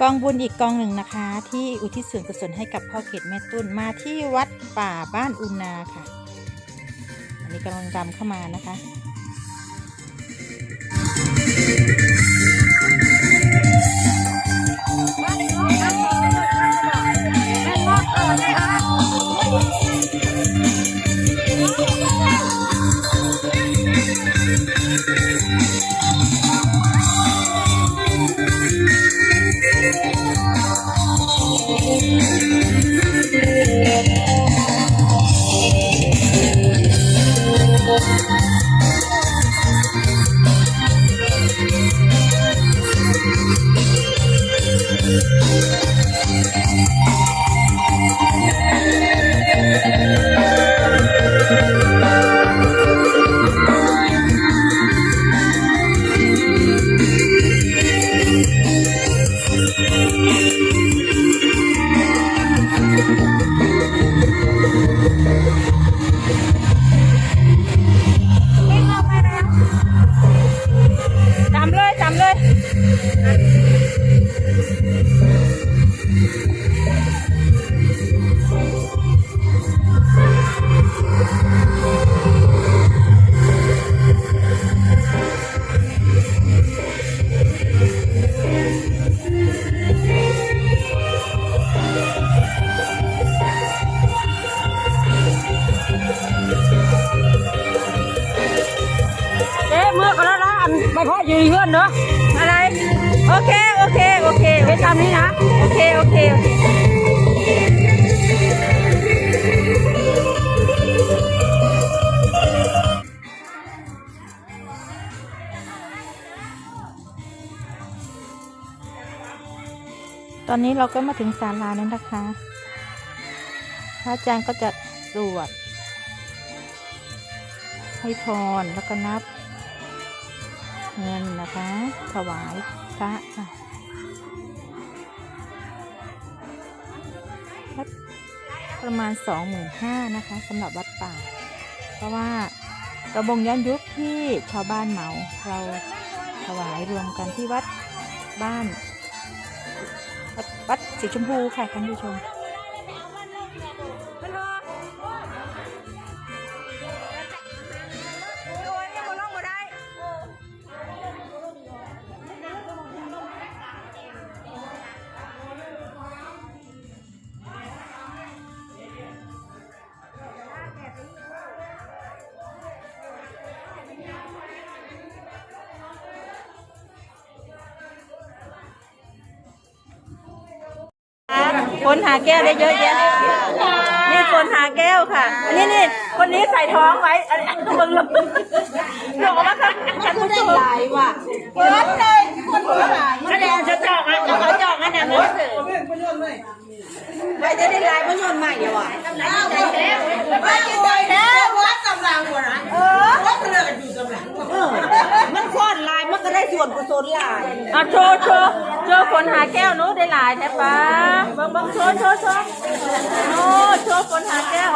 กองบุญอีกกองหนึ่งนะคะ ที่อุทิศส่วนกุศลให้กับพ่อเขตแม่ตุ้นมาที่วัดป่าบ้านอุณนาค่ะ อันนี้กำลังดำเข้ามานะคะ นะอันไปพ่อยืนเพื่อนเนาะอะไร โอเค โอเค โอเคเจ๊ตามนี้นะ โอเค โอเคโอเคตอนนี้เราก็มาถึงศาลาแล้วนะคะ พระอาจารย์ก็จะสวด ให้พรแล้วก็นับ เงินนะคะ ถวายพระค่ะวัดประมาณสองหมื่นห้านะคะสำหรับวัดป่า เพราะว่ากระบงย้อนยุคที่ชาวบ้านเหมาเราถวายรวมกันที่วัดบ้าน วัดวัดสีชมพูค่ะท่านผู้ชม คนหาแก้วได้เยอะแยะนี่คนหาแก้วค่ะอันนี้นี่คนนี้ใส่ท้องไว้อันนี้มึงลงลงมาค่ะฉันผู้ชมหลายว่ะเปิดเลยคนหัวหลายคะแนนจะจอกอะจะขอจอกอันนั้นนะไปจะได้ลายพยนต์ใหม่เดี๋ยวอะไปกินได้แล้ววัดกำลังหัวนะเออวัดเรือกันอยู่กำลังมันคลอดลายมันก็ได้ส่วนกุศลลายอะโชว์โชว์ โชว์คนหาแก้วนู้ได้หลายแท้ปะบังบังโชว์โชว์โชว์โอ้โชว์คนหาแก้ว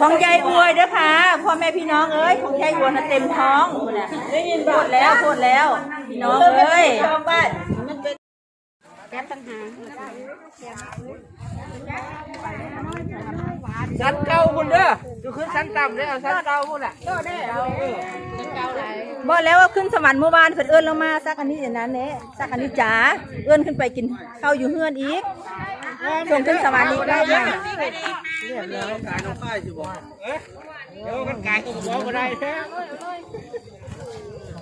ของยายอวยเด้อค่ะพ่อแม่พี่น้องเอ้ยของยายอวยนะเต็มท้องได้ยินพูดแล้วพูดแล้วพี่น้องเอ้ยสันเก่าคุณเด้อ อยู่ขึ้นชั้นต่ำได้เอาชั้นเก่าพูดแหละก็ได้เอาชั้นเก่าไหนบอกแล้วว่าขึ้นสวรรค์เมื่อวานเพิ่นเอื้อนเรามาซักอันนี้อย่างนั้นเน่ซักอันนี้จ๋าเอื้อนขึ้นไปกินข้าอยู่เฮือนอีกส่งขึ้นสวรรค์อีกได้ไหมเรียบร้อยการต้องค่ายสิบอกเดี๋ยวกันกายก็บอกก็ได้แท้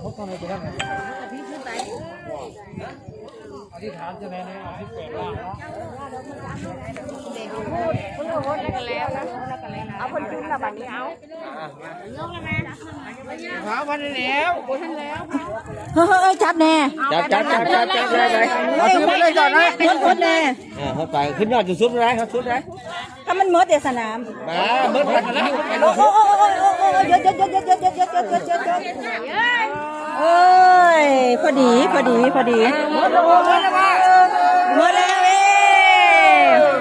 พบกันเลยจะได้ไหมพี่ขึ้นไปอธิษฐานจะไนไหนอธิษฐานว่าเนาะพูดพูดแล้วก็แล้วนะ คนขึ้นละบัดนี้เอาหาวันแล้วคนทันแล้วเฮ้ยเฮ้ยจับแน่จับจับจับจับจับได้ไหมเอาชุดมาเลยก่อนนะมดมดแน่อ่าเข้าไปขึ้นยอดจุดสุดเลยครับสุดเลยถ้ามันมดเดี๋ยวสนามมาเบิดพันแล้วโอ้โอ้โอ้โอ้โอ้โอ้เยอะเยอะเยอะเยอะเยอะเยอะเยอะเยอะเยอะเยอะโอ้ยพอดีพอดีพอดีหมดแล้วหมดแล้วหมดแล้วเอ้ย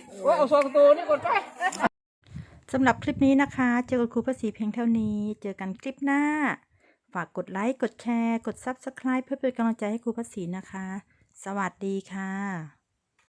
ว่าเอาสองตัวนี่กดไปสำหรับคลิปนี้นะคะ เจอกับครูภาษีเพียงเท่านี้ เจอกันคลิปหน้า ฝากกดไลค์ กดแชร์ กด Subscribe เพื่อเป็นกำลังใจให้ครูภาษีนะคะ สวัสดีค่ะ